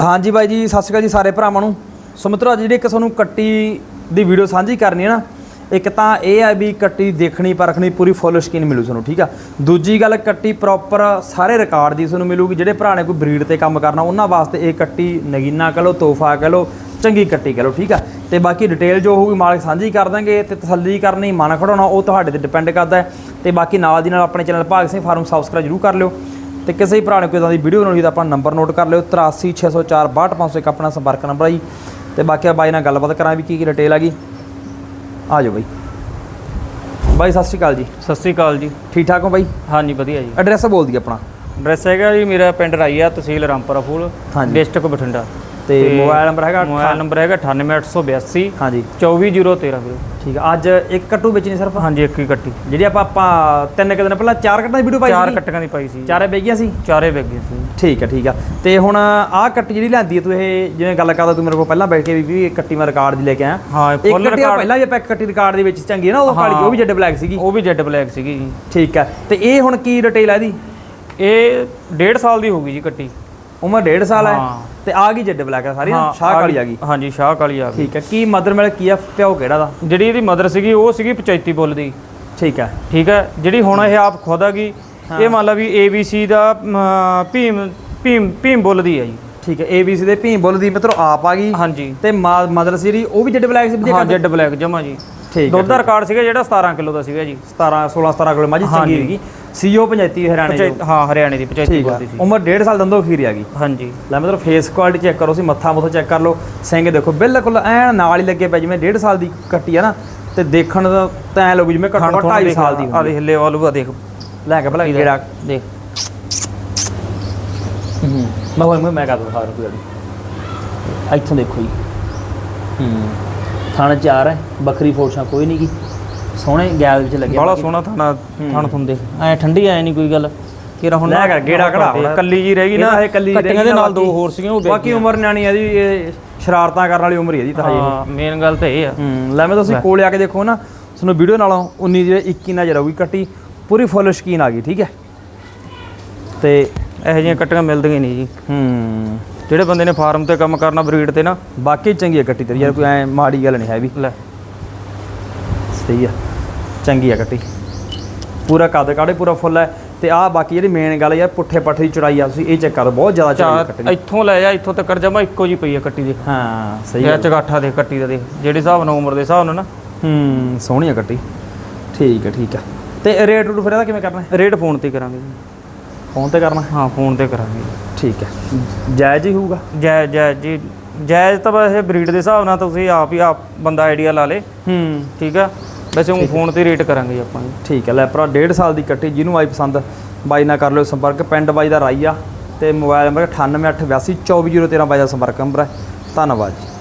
ਹਾਂਜੀ ਬਾਈ ਜੀ, ਸਤਿ ਸ਼੍ਰੀ ਅਕਾਲ ਜੀ ਸਾਰੇ ਭਰਾਵਾਂ ਨੂੰ। ਸੋ ਮਿੱਤਰੋ, ਅੱਜ ਜਿਹੜੀ ਇੱਕ ਤੁਹਾਨੂੰ ਕੱਟੀ ਦੀ ਵੀਡੀਓ ਸਾਂਝੀ ਕਰਨੀ ਹੈ ਨਾ, ਇੱਕ ਤਾਂ ਇਹ ਆ ਵੀ ਕੱਟੀ ਦੇਖਣੀ ਪਰਖਣੀ, ਪੂਰੀ ਫੁੱਲ ਸਕੀਨ ਮਿਲੂ ਤੁਹਾਨੂੰ, ਠੀਕ ਆ? ਦੂਜੀ ਗੱਲ, ਕੱਟੀ ਪ੍ਰੋਪਰ ਸਾਰੇ ਰਿਕਾਰਡ ਦੀ ਤੁਹਾਨੂੰ ਮਿਲੂਗੀ, ਜਿਹੜੇ ਭਰਾ ਨੇ ਕੋਈ ਬਰੀਡ ਤੇ ਕੰਮ ਕਰਨਾ, ਉਹਨਾਂ ਵਾਸਤੇ ਇਹ ਕੱਟੀ ਨਗੀਨਾ ਕਹ ਲਓ, ਤੋਹਫਾ ਕਹ ਲਓ, ਚੰਗੀ ਕੱਟੀ ਕਹ ਲਓ, ਠੀਕ ਆ? ਤੇ ਬਾਕੀ ਡਿਟੇਲ ਜੋ ਹੋਊਗੀ ਮਾਲਕ ਸਾਂਝੀ ਕਰ ਦਾਂਗੇ, ਤੇ ਤਸੱਲੀ ਕਰਨੀ, ਮਨ ਖੜਾਉਣਾ, ਉਹ ਤੁਹਾਡੇ ਤੇ ਡਿਪੈਂਡ ਕਰਦਾ ਹੈ। ਤੇ ਬਾਕੀ ਨਾਲ ਦੀ ਨਾਲ ਆਪਣੇ ਚੈਨਲ ਭਾਗ ਸਿੰਘ ਫਾਰਮ ਸਬਸਕ੍ਰਾਈਬ ਜਰੂਰ ਕਰ ਲਿਓ। ਤੇ ਕਿਸੇ ਵੀ ਭਰਾ ਨੇ ਕੋਈ ਇਦਾਂ ਦੀ ਵੀਡੀਓ ਬਣਾਉਣੀ ਤਾਂ ਆਪਣਾ ਨੰਬਰ ਨੋਟ ਕਰ ਲਿਓ 83604 62501 ਆਪਣਾ ਸੰਪਰਕ ਨੰਬਰ ਆ ਜੀ। ਤੇ ਬਾਕੀ ਆ ਬਾਈ ਨਾਲ ਗੱਲਬਾਤ ਕਰਾਂ ਵੀ ਕੀ ਕੀ ਡਿਟੇਲ ਆ ਗਈ। ਆ ਜਾਓ ਬਾਈ। ਬਾਈ ਸਤਿ ਸ਼੍ਰੀ ਅਕਾਲ ਜੀ। ਸਤਿ ਸ੍ਰੀ ਅਕਾਲ ਜੀ। ਠੀਕ ਠਾਕ ਹੋ ਬਾਈ? ਹਾਂਜੀ ਵਧੀਆ ਜੀ। ਐਡਰੈਸ ਬੋਲ ਦੀ ਆਪਣਾ। ਐਡਰੈਸ ਹੈਗਾ ਜੀ ਮੇਰਾ ਪਿੰਡ ਰਾਈਆ ਤਹਿਸੀਲ ਰਾਮਪੁਰਾ ਫੂਲ। ਡਿਸਟ੍ਰਿਕਟ ਬਠਿੰਡਾ। ਤੇ ਮੋਬਾਈਲ ਨੰਬਰ ਹੈਗਾ ਮੋਬਾਈਲ ਨੰਬਰ ਹੈਗਾ 98882 ਹਾਂਜੀ। 24013 ਵੀਰੋ। ਠੀਕ ਆ ਅੱਜ ਇੱਕ ਕੱਟੂ ਵੇਚਣੀ ਸਿਰਫ? ਹਾਂਜੀ ਇੱਕ ਹੀ ਕੱਟੀ। ਜਿਹੜੀ ਆਪਾਂ ਆਪਾਂ ਤਿੰਨ ਕੁ ਦਿਨ ਪਹਿਲਾਂ ਚਾਰ ਕੱਟਾਂ ਦੀ ਵੀਡੀਓ ਪਾਈ ਚਾਰ ਸੀ ਕੱਟੀਆਂ ਦੀ ਪਾਈ ਸੀ। ਚਾਰੇ ਵੇਚ ਗਈਆਂ ਸੀ? ਚਾਰੇ ਵਿਕ ਗਏ ਸੀ। ਠੀਕ ਆ ਠੀਕ ਆ। ਤੇ ਹੁਣ ਆਹ ਕੱਟੀ ਜਿਹੜੀ ਲਿਆਂਦੀ ਹੈ ਤੂੰ ਇਹ ਜਿਵੇਂ ਗੱਲ ਕਰਦਾ ਤੂੰ ਮੇਰੇ ਕੋਲ ਪਹਿਲਾਂ ਬੈਠ ਕੇ ਵੀ ਵੀ ਕੱਟੀ ਮੈਂ ਰਿਕਾਰਡ ਦੀ ਲੈ ਕੇ ਆਇਆ। ਹਾਂ ਇੱਕ ਫੁੱਲ ਕੱਟੀ ਰਿਕਾਰਡ ਪਹਿਲਾਂ ਵੀ ਆਪਾਂ ਕੱਟੀ ਰਿਕਾਰਡ ਦੇ ਵਿੱਚ ਚੰਗੀ ਹੈ ਨਾ ਉਹ ਕਾਲੀ ਉਹ ਵੀ ਜੱਡ ਬਲੈਕ ਸੀਗੀ। ਉਹ ਵੀ ਜੈਡ ਬਲੈਕ ਸੀਗੀ। ਜੀ ਠੀਕ ਆ। ਤੇ ਇਹ ਹੁਣ ਕੀ ਡਿਟੇਲ ਆ ਇਹਦੀ? ਇਹ 1.5 ਸਾਲ ਦੀ ਹੋ ਗਈ ਜੀ ਕੱਟੀ। ਉਮਰ 1.5 ਸਾਲ ਹੈ ਹਾਂ। ਤੇ ਆ ਗਈ ਜੱਡ ਬਲੈਕ ਆ ਸਾਰੀ ਨਾ ਸ਼ਾਹ ਕਾਲੀ ਆ ਗਈ। ਹਾਂਜੀ ਸ਼ਾਹ ਕਾਲੀ ਆ ਗਈ। ਠੀਕ ਆ ਕੀ ਮਦਰ ਮਿਲ ਕੀ ਆ ਪਿਓ ਕਿਹੜਾ ਦਾ? ਜਿਹੜੀ ਇਹਦੀ ਮਦਰ ਸੀਗੀ ਉਹ ਸੀਗੀ 85 ਬੁੱਲ ਦੀ। ਠੀਕ ਆ ਠੀਕ ਹੈ ਜਿਹੜੀ ਹੁਣ ਇਹ ਆਪ ਖੁਦ ਆ ਗਈ ਇਹ ਮੰਨ ਲਾ ਵੀ ABC ਦਾ ਅਮ, ਭੀਮ ਭੀਮ ਭੀਮ ਬੁੱਲ ਦੀ ਹੈ ਜੀ। ਠੀਕ ਹੈ ABC ਦੇ ਭੀਮ ਬੁੱਲ ਦੀ ਮਿੱਤਰੋ ਆਪ ਆ ਗਈ। ਹਾਂਜੀ। ਤੇ ਮਦਰ ਸੀਰੀ ਉਹ ਵੀ ਜੱਡ ਬਲੈਕ ਸੀ ਵਧੀਆ ਹਾਂ ਜੈਡ ਬਲੈਕ ਜਮਾ ਜੀ। ਠੀਕ ਦੁੱਧ ਦਾ ਰਿਕਾਰਡ ਸੀਗਾ ਜਿਹੜਾ 17 ਕਿਲੋ ਦਾ ਸੀਗਾ ਜੀ। 17 16 17 ਕਿਲੋ ਮਾਜੀ ਚੰਗੀ ਹਾਂਜੀ। ਹੈਗੀ ਸੀਓ 35 ਹਰਿਆਣੇ ਦੀ ਹਾਂ ਹਰਿਆਣੇ ਦੀ 85 ਠੀਕ ਆ। ਬੋਲਦੀ ਸੀ। ਉਮਰ 1.5 ਸਾਲ ਦੰਦੋ ਖੀਰੀ ਆ ਗਈ। ਹਾਂਜੀ। ਲੈ ਮਤਲਬ ਫੇਸ ਕੁਆਲਿਟੀ ਚੈੱਕ ਕਰੋ ਸੀ ਮੱਥਾ ਮੁੱਥਾ ਚੈੱਕ ਕਰ ਲਓ। ਸਿੰਘ ਦੇਖੋ ਬਿਲਕੁਲ ਐਨ ਨਾਲ ਹੀ ਲੱਗੇ ਪਏ ਜਿਵੇਂ 1.5 ਸਾਲ ਦੀ ਕੱਟੀ ਆ ਨਾ ਤੇ ਦੇਖਣ ਦਾ ਤਾਂ ਲੱਗੂ ਜਿਵੇਂ ਘੱਟੋ ਘੱਟ 2.5 ਸਾਲ ਦੀ ਆ। ਦੇਖ ਲੈ ਵਾਲੂ ਆ ਦੇਖ। ਲੈ ਕੇ ਭਲਾ ਕਿਹੜਾ ਦੇਖ। ਮੈਂ ਹੋਏ ਮੈਂ ਕਰ ਦੂੰ ਹਾਰ ਕੋਈ ਇੱਥੋਂ ਦੇਖੋ ਜੀ। ਹੂੰ ਥਣ ਚਾਰ ਹੈ ਬੱਕਰੀ ਫੋਰਸ਼ਾਂ ਕੋਈ ਨਹੀਂ ਕੀ ਸੋਹਣੇ ਗੈਲ ਵਿੱਚ ਲੱਗਿਆ ਬੜਾ ਸੋਹਣਾ ਥਾਣਾ ਥਣ ਦੇਖ ਐ ਠੰਡੀ ਐ ਨਹੀਂ ਕੋਈ ਗੱਲ। ਕਿਰਾ ਹੁਣ ਲੈ ਕਰ, ਗੇੜਾ ਕਢਾ ਹੁਣ। ਕੱਲੀ ਜੀ ਰਹਿ ਗਈ ਨਾ ਇਹ ਕੱਲੀ ਕੱਟੀਆਂ ਰਹਿ ਦੇ ਗਈ ਨਾਲ ਦੋ ਹੋਰ ਸੀਗੀਆਂ ਉਹ ਬਾਕੀ ਉਮਰ ਨਿਆਣੀ ਆ ਜੀ ਇਹ ਸ਼ਰਾਰਤਾਂ ਕਰਨ ਵਾਲੀ ਉਮਰ ਹੀ ਹੈ ਜੀ ਤਾਂ ਹਜੇ ਹਾਂ ਮੇਨ ਗੱਲ ਤਾਂ ਇਹ ਆ। ਲੈ ਮੈਂ ਤੁਸੀਂ ਕੋਲੇ ਆ ਕੇ ਦੇਖੋ ਨਾ ਤੁਹਾਨੂੰ ਵੀਡੀਓ ਨਾਲੋਂ 19 ਜਿਹੜੇ 21 ਨਜ਼ਰ ਆਊਗੀ ਕੱਟੀ ਪੂਰੀ ਫੁੱਲ ਸ਼ਕੀਨ ਆ ਗਈ ਠੀਕ ਹੈ? ਤੇ ਇਹੋ ਜਿਹੀਆਂ ਕੱਟੀਆਂ ਮਿਲਦੀਆਂ ਨਹੀਂ ਜੀ। ਹੂੰ। ਜਿਹੜੇ ਬੰਦੇ ਨੇ ਫਾਰਮ ਤੇ ਕੰਮ ਕਰਨਾ ਬਰੀਡ ਤੇ ਨਾ ਬਾਕੀ ਚੰਗੀ ਹੈ ਕੱਟੀ ਤੇਰੀ ਯਾਰ ਕੋਈ ਐ ਮਾੜੀ ਗੱਲ ਨਹੀਂ ਹੈ ਵੀ ਲੈ। ਸਹੀ ਆ। ਚੰਗੀ ਆ ਕੱਟੀ। ਪੂਰਾ ਕੱਦ ਕਾੜੇ ਪੂਰਾ ਫੁੱਲ ਹੈ ਤੇ ਆਹ ਬਾਕੀ ਜਿਹੜੀ ਮੇਨ ਗੱਲ ਯਾਰ ਪੁੱਠੇ ਪੱਠੇ ਦੀ ਚੜਾਈ ਆ ਤੁਸੀਂ ਇਹ ਚੈੱਕ ਕਰੋ ਬਹੁਤ ਜ਼ਿਆਦਾ ਚੜਾਈ ਆ ਕੱਟੀ ਇੱਥੋਂ ਲੈ ਜਾ ਇੱਥੋਂ ਤੱਕ ਜਮਾ ਇੱਕੋ ਜੀ ਪਈ ਆ ਕੱਟੀ ਦੇ। ਹਾਂ ਸਹੀ ਇਹ ਆ। ਚਗਾਠਾ ਦੇ ਕੱਟੀ ਦਾ ਜਿਹੜੇ ਹਿਸਾਬ ਨਾਲ ਉਮਰ ਦੇ ਹਿਸਾਬ ਨਾਲ ਨਾ। ਹੂੰ ਸੋਹਣੀ ਆ ਕੱਟੀ। ਠੀਕ ਹੈ ਠੀਕ ਹੈ ਤੇ ਰੇਟ ਰੂਟ ਫਿਰ ਇਹਦਾ ਕਿਵੇਂ ਕਰਨਾ? ਹੈ ਰੇਟ ਫੋਨ ਤੇ ਕਰਾਂਗੇ। ਫੋਨ ਤੇ ਕਰਨਾ? ਹਾਂ ਫੋਨ ਤੇ ਕਰਾਂਗੇ। ਠੀਕ ਹੈ ਜਾਇਜ਼ ਹੀ ਹੋਊਗਾ। ਜੈ ਜੈ ਜੀ। ਜਾਇਜ਼ ਤਾਂ ਵੈਸੇ ਬਰੀਡ ਦੇ ਹਿਸਾਬ ਨਾਲ ਤੁਸੀਂ ਆਪ ਹੀ ਆਪ ਬੰਦਾ ਆਈਡੀਆ ਲਾ ਲੇ। ਹੂੰ। ਠੀਕ ਆ। ਵੈਸੇ ਉਹ ਫੋਨ ਤੇ ਰੇਟ ਕਰਾਂਗੇ ਜੀ ਆਪਾਂ। ਠੀਕ ਹੈ ਲੈ ਭਰਾ 1.5 ਸਾਲ ਦੀ ਕੱਟੀ ਜਿਹਨੂੰ ਆਈ ਪਸੰਦ ਬਾਈ ਨਾਲ ਕਰ ਲਿਓ ਸੰਪਰਕ। ਪਿੰਡ ਬਾਈ ਦਾ ਰਾਈ ਆ ਤੇ ਮੋਬਾਈਲ ਨੰਬਰ 9888244013 ਬਾਈ ਦਾ ਸੰਪਰਕ ਨੰਬਰ ਹੈ। ਧੰਨਵਾਦ ਜੀ।